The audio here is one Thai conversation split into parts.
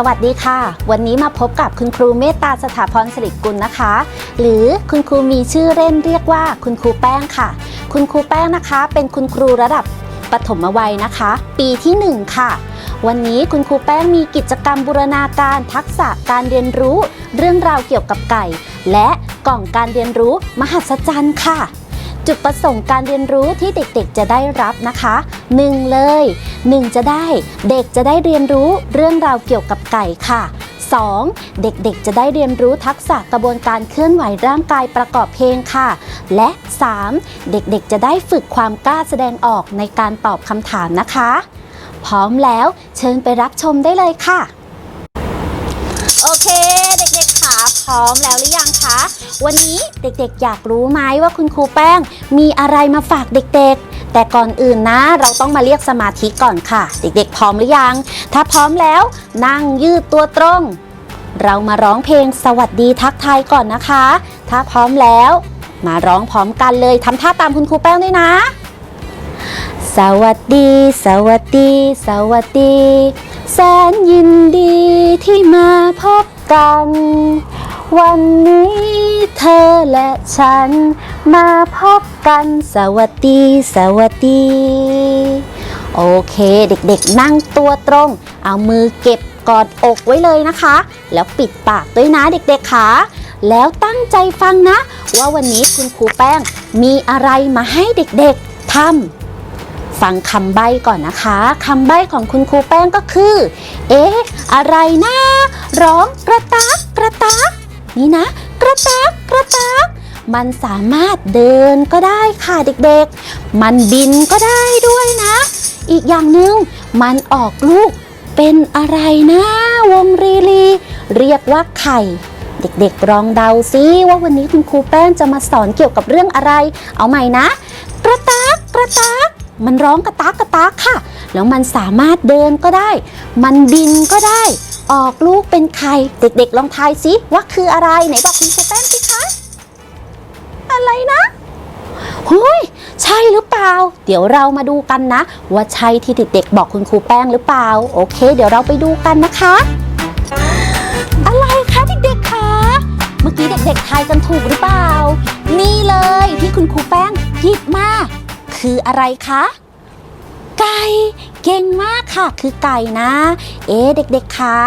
สวัสดีค่ะ วันนี้มาพบกับคุณครูเมตตาสถาพรสิริกุลนะคะ หรือคุณครูมีชื่อเล่นเรียกว่าคุณครูแป้งค่ะ คุณครูแป้งนะคะ เป็นคุณครูระดับปฐมวัยนะคะ ปีที่ 1 ค่ะ วันนี้คุณครูแป้งมีกิจกรรมบูรณาการทักษะการเรียนรู้ เรื่องราวเกี่ยวกับไก่ และกล่องการเรียนรู้มหัศจรรย์ค่ะ จุดประสงค์การเรียนรู้ที่เด็กๆจะได้รับนะคะ 1 เลย 1 จะได้เด็กจะได้เรียนรู้เรื่องราวเกี่ยวกับไก่ค่ะ 2. เด็กๆ จะได้เรียนรู้ทักษะกระบวนการเคลื่อนไหวร่างกายประกอบเพลงค่ะ และ 3. เด็กๆ จะได้ฝึกความกล้าแสดงออกในการตอบคำถามนะคะ พร้อมแล้วเชิญไปรับชมได้เลยค่ะ โอเค เด็กๆค่ะพ ร้อมแล้วหรือยังคะ วันนี้เด็กๆ อยากรู้ไหมว่าคุณครูแป้ง มีอะไรมาฝากเด็กๆ แต่ก่อนอื่นนะ เราต้องมาเรียกสมาธิก่อนค่ะ เด็กๆ พร้อมหรือยัง ถ้าพร้อมแล้ว นั่งยืดตัวตรง เรามาร้องเพลงสวัสดีทักทายก่อนนะคะ ถ้าพร้อมแล้ว มาร้องพร้อมกันเลยทำท่าตามคุณครูแป้งด้วยนะ สวัสดี สวัสดี สวัสดี แสนยินดีที่มาพบกัน วันนี้เธอและฉัน มาพบกันสวัสดี สวัสดี โอเคเด็กๆ นั่งตัวตรง เอามือเก็บกอดอกไว้เลยนะคะ แล้วปิดปากด้วยนะเด็กๆค่ะแล้วตั้งใจฟังนะ ว่าวันนี้คุณครูแป้งมีอะไรมาให้เด็กๆทำฟังคำใบ้ก่อนนะคะคำใบ้ของคุณครูแป้งก็คือ เอ๊ะ อะไรนะ ร้องกระตักกระตัก นี่นะ กระตักกระตักมันสามารถเดินก็ได้ค่ะเด็กๆ มันบินก็ได้ด้วยนะ อีกอย่างหนึ่งมันออกลูกเป็นอะไรนะวงรีลี เรียกว่าไข่เด็กๆลองเดาซิว่าวันนี้คุณครูแป้งจะมาสอนเกี่ยวกับเรื่องอะไร เอาใหม่นะ กระตักกระตักมันร้องกระตักกระตักค่ะ แล้วมันสามารถเดินก็ได้ มันบินก็ได้ ออกลูกเป็นไข่ เด็กๆ ลองทายซิว่าคืออะไรไหนบอกคุณครูแป้งสิคะ อะไรนะเฮ้ยใช่หรือเปล่า เดี๋ยวเรามาดูกันนะ ว่าใช่ที่เด็กๆ บอกคุณครูแป้งหรือเปล่า โอเค เดี๋ยวเราไปดูกันนะคะ อะไรคะเด็กๆคะเมื่อกี้เด็กๆทายกันถูกหรือเปล่า นี่เลยที่คุณครูแป้งหยิบมาคืออะไรคะ ไก่เก่งมากค่ะ คือไก่นะ เอ๊เด็กๆคะ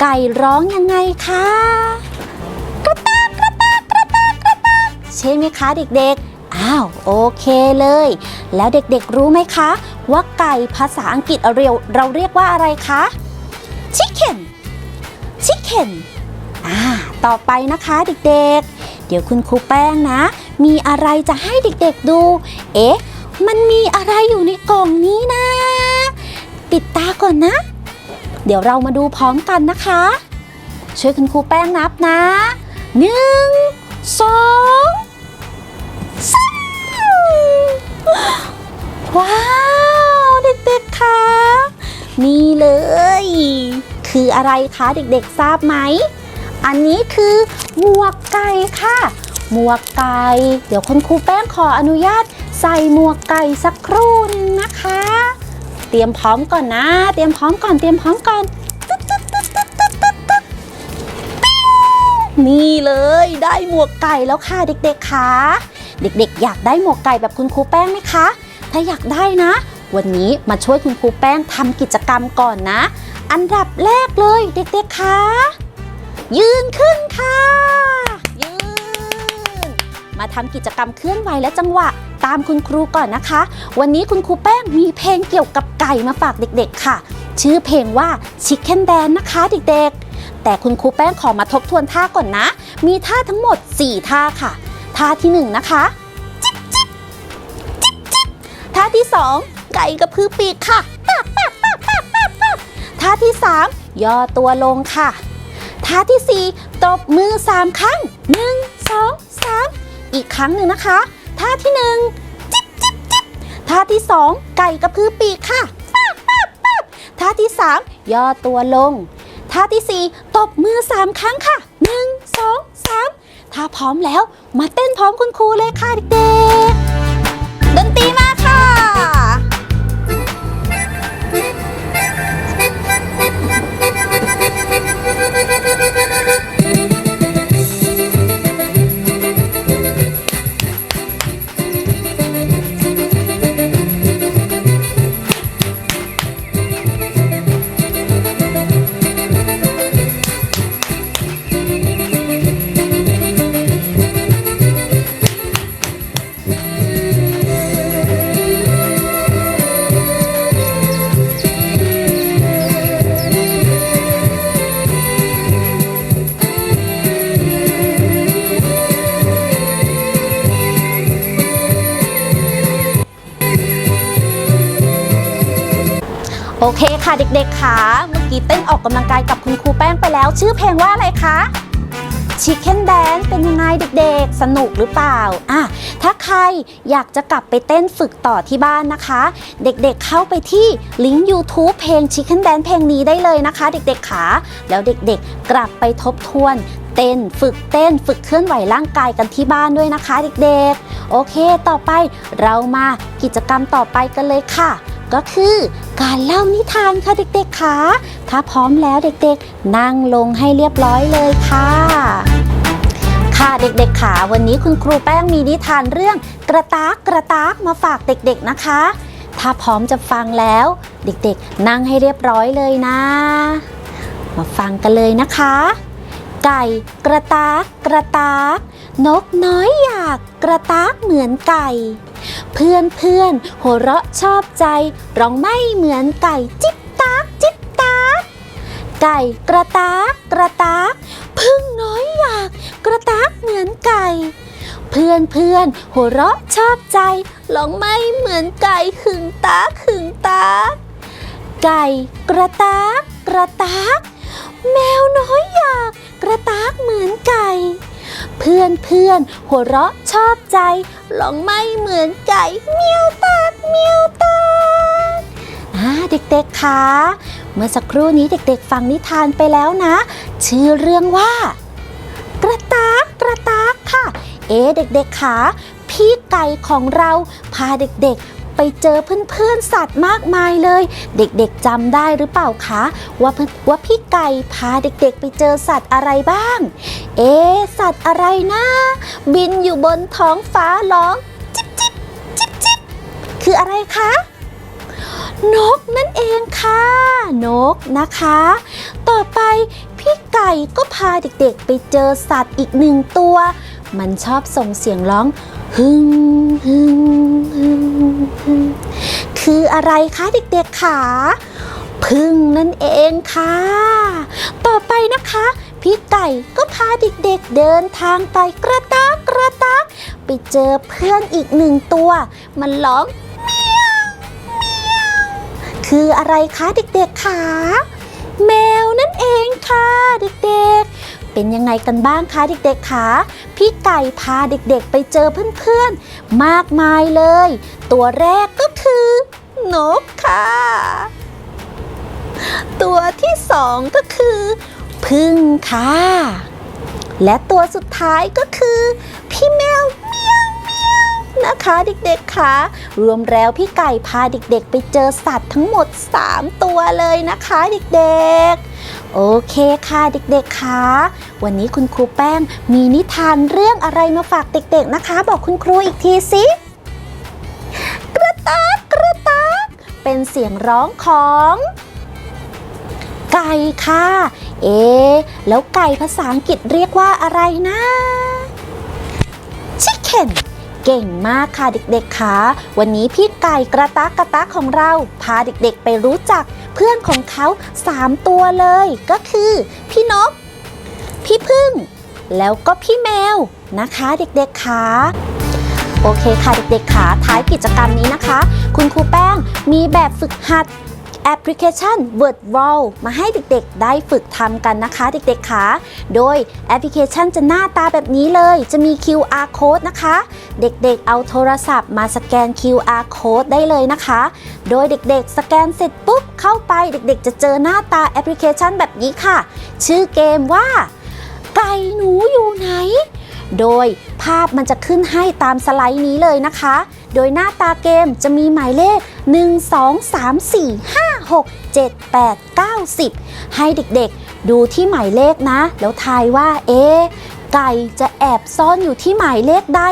ไก่ร้องยังไงคะกระตากกระตากกระตากกระตากใช่ไหมคะเด็กๆ อ้าวโอเคเลย แล้วเด็กๆรู้ไหมคะ ว่าไก่ภาษาอังกฤษเราเรียกเราเรียกว่าอะไรคะ chicken chicken อ่าต่อไปนะคะเด็กๆ เดี๋ยวคุณครูแป้งนะ มีอะไรจะให้เด็กๆดู เอ๊ะ มันมีอะไรอยู่ในกล่องนี้นะ ปิดตาก่อนนะ เดี๋ยวเรามาดูพร้อมกันนะคะ ช่วยคุณครูแป้งนับนะหนึ่งสองสามว้าว เด็กๆคะนี่เลย คืออะไรคะเด็กๆทราบไหม อันนี้คือหมวกไก่ค่ะหมวกไก่ เดี๋ยวคุณครูแป้งขออนุญาต ใส่หมวกไก่สักครู่หนึงนะคะ เตรียมพร้อมก่อนนะ เตรียมพร้อมก่อน เตรียมพร้อมก่อนนี่เลยได้หมวกไก่แล้วค่ะเด็กๆค่ะเด็กๆ อยากได้หมวกไก่แบบคุณครูแป้งไหมคะ ถ้าอยากได้นะ วันนี้มาช่วยคุณครูแป้งทำกิจกรรมก่อนนะ อันดับแรกเลยเด็กๆคะยืนขึ้นค่ะ ยืน มาทำกิจกรรมเคลื่อนไหวและจังหวะ ตามคุณครูก่อนนะคะ วันนี้คุณครูแป้งมีเพลงเกี่ยวกับไก่มาฝากเด็กๆค่ะ ชื่อเพลงว่า Chicken Dance นะคะเด็กๆ แต่คุณครูแป้งขอมาทบทวนท่าก่อนนะ มีท่าทั้งหมด 4 ท่าค่ะ ท่าที่1นะคะจิ๊บจิ๊บจิ๊บจิ๊บท่าที่ 2 ไก่กระพือปีกค่ะปั๊บปั๊บปั๊บปั๊บปั๊บปั๊บท่าที่ 3 ย่อตัวลงค่ะ ท่าที่ 4 ตบมือ 3 ครั้ง 1 2 3 อีกครั้งหนึ่งนะคะ ท่าที่หนึ่งจิ๊บจิ๊บจิ๊บท่าที่สองไก่กระพือปีกค่ะปั๊บปั๊บปั๊บท่าที่สามย่อตัวลง ท่าที่สี่ตบมือสามครั้งค่ะหนึ่งสองสามถ้าพร้อมแล้วมาเต้นพร้อมคุณครูเลยค่ะเด็กๆดนตรีมาค่ะ โอเคค่ะเด็กๆค่ะเมื่อกี้เต้นออกกำลังกายกับคุณครูแป้งไปแล้ว ชื่อเพลงว่าอะไรคะ Chicken Dance เป็นยังไงเด็กๆ สนุกหรือเปล่าอะถ้าใครอยากจะกลับไปเต้นฝึกต่อที่บ้านนะคะ เด็กๆเข้าไปที่ลิงก์ YouTube เพลง Chicken Dance เพลงนี้ได้เลยนะคะ เด็กๆขาแล้วเด็กๆ กลับไปทบทวนเต้นฝึกเต้นฝึกเคลื่อนไหวร่างกายกันที่บ้านด้วยนะคะ เด็กๆ โอเค ต่อไปเรามากิจกรรมต่อไปกันเลยค่ะ ก็คือการเล่านิทานค่ะเด็กๆค่ะถ้าพร้อมแล้วเด็กๆ นั่งลงให้เรียบร้อยเลยค่ะ ค่ะเด็กๆค่ะวันนี้คุณครูแป้งมีนิทานเรื่องกระตากกระตากมาฝากเด็กๆนะคะ ถ้าพร้อมจะฟังแล้ว เด็กๆ นั่งให้เรียบร้อยเลยนะ มาฟังกันเลยนะคะ ไก่กระตากกระตาก นกน้อยอยากกระตากเหมือนไก่ เพื่อนเพื่อนหัวเราะชอบใจ ร้องไม่เหมือนไก่จิ๊บตากจิ๊บตากไก่กระตากกระตากพึ่งน้อยอยาก กระตากเหมือนไก่ เพื่อนเพื่อนหัวเราะชอบใจร้องไม่เหมือนไก่หึงตากหึงตาไก่กระตากกระตาก แมวน้อยอยาก กระตากเหมือนไก่ เพื่อนเพื่อนหัวเราะชอบใจร้องไม่เหมือนไก่เมียวตากเมียวตากอ่าเด็กๆคะเมื่อสักครู่นี้เด็กๆฟังนิทานไปแล้วนะ ชื่อเรื่องว่า กระตากกระตากค่ะ เอ๊เด็กๆคะพี่ไก่ของเราพาเด็กๆ ไปเจอเพื่อนๆสัตว์มากมายเลย เด็กๆจำได้หรือเปล่าคะ ว่าว่าพี่ไก่พาเด็กๆ ไปเจอสัตว์อะไรบ้าง เอ๊สัตว์อะไรนะ บินอยู่บนท้องฟ้าร้องจิ๊บจิ๊บจิ๊บจิ๊บคืออะไรคะนกนั่นเองค่ะ นกนะคะ ต่อไปพี่ไก่ก็พาเด็กๆ ไปเจอสัตว์อีกหนึ่งตัว มันชอบส่งเสียงร้อง ฮึงฮึงฮึงฮึงคืออะไรคะเด็กๆขาพึ่งนั่นเองค่ะ ต่อไปนะคะ พี่ไก่ก็พาเด็กๆเดินทางไปกระตากกระตากไปเจอเพื่อนอีกหนึ่งตัว มันร้องเมียวเมียวคืออะไรคะเด็กๆคะแมวนั่นเองค่ะเด็กๆ เป็นยังไงกันบ้างคะเด็กๆคะพี่ไก่พาเด็กๆไปเจอเพื่อนๆ มากมายเลย ตัวแรกก็คือนกค่ะ ตัวที่สองก็คือพึ่งค่ะ และตัวสุดท้ายก็คือ พี่แมวเมียวเมียวนะคะเด็กๆคะรวมแล้วพี่ไก่พาเด็กๆ ไปเจอสัตว์ทั้งหมด 3 ตัวเลยนะคะเด็กๆ โอเคค่ะเด็กๆคะวันนี้คุณครูแป้งมีนิทานเรื่องอะไรมาฝากเด็กๆนะคะ บอกคุณครูอีกทีสิกระตากกระตากเป็นเสียงร้องของ ไก่ค่ะ เอ๊แล้วไก่ภาษาอังกฤษเรียกว่าอะไรนะ Chicken เก่งมากค่ะเด็กๆค่ะ วันนี้พี่ไก่กระตากกระตากของเราพาเด็กๆไปรู้จักเพื่อนของเขา 3 ตัวเลย ก็คือ พี่นก พี่พึ่ง แล้วก็พี่แมวนะคะเด็กๆค่ะโอเคค่ะเด็กๆค่ะท้ายกิจกรรมนี้นะคะ คุณครูแป้งมีแบบฝึกหัด แอปพลิเคชัน Word Wall มาให้เด็กๆ ได้ฝึกทำกันนะคะเด็กๆค่ะโดยแอปพลิเคชันจะหน้าตาแบบนี้เลย จะมี QR code นะคะ เด็กๆ เอาโทรศัพท์มาสแกน QR code ได้เลยนะคะ โดยเด็กๆ สแกนเสร็จปุ๊บเข้าไปเด็กๆ จะเจอหน้าตาแอปพลิเคชันแบบนี้ค่ะ ชื่อเกมว่า ไก่หนูอยู่ไหน โดยภาพมันจะขึ้นให้ตามสไลด์นี้เลยนะคะ โดยหน้าตาเกมจะมีหมายเลข 1 2 3 4 5 6 7 8 9 10 ให้เด็กๆ ดูที่หมายเลขนะ แล้วทายว่า เอ๊ะไก่จะแอบซ่อนอยู่ที่หมายเลขใด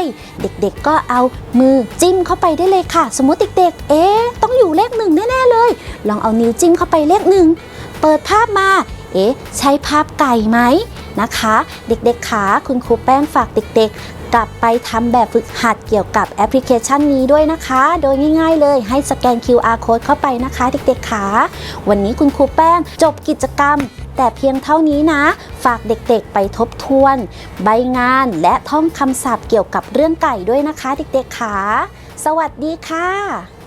เด็กๆก็เอามือจิ้มเข้าไปได้เลยค่ะ สมมติเด็กๆ เอ๊ะต้องอยู่เลขหนึ่งแน่ๆเลย ลองเอานิ้วจิ้มเข้าไปเลขหนึ่ง เปิดภาพมา เอ๊ะใช่ภาพไก่ไหมนะคะ เด็กๆขาคุณครูแป้งฝากเด็กๆ กลับไปทำแบบฝึกหัดเกี่ยวกับแอปพลิเคชันนี้ด้วยนะคะ โดยง่ายๆเลยให้สแกน QR code เข้าไปนะคะ เด็กๆขาวันนี้คุณครูแป้งจบกิจกรรม แต่เพียงเท่านี้นะ ฝากเด็กๆไปทบทวน ใบงานและท่องคำศัพท์เกี่ยวกับเรื่องไก่ด้วยนะคะ เด็กๆขาสวัสดีค่ะ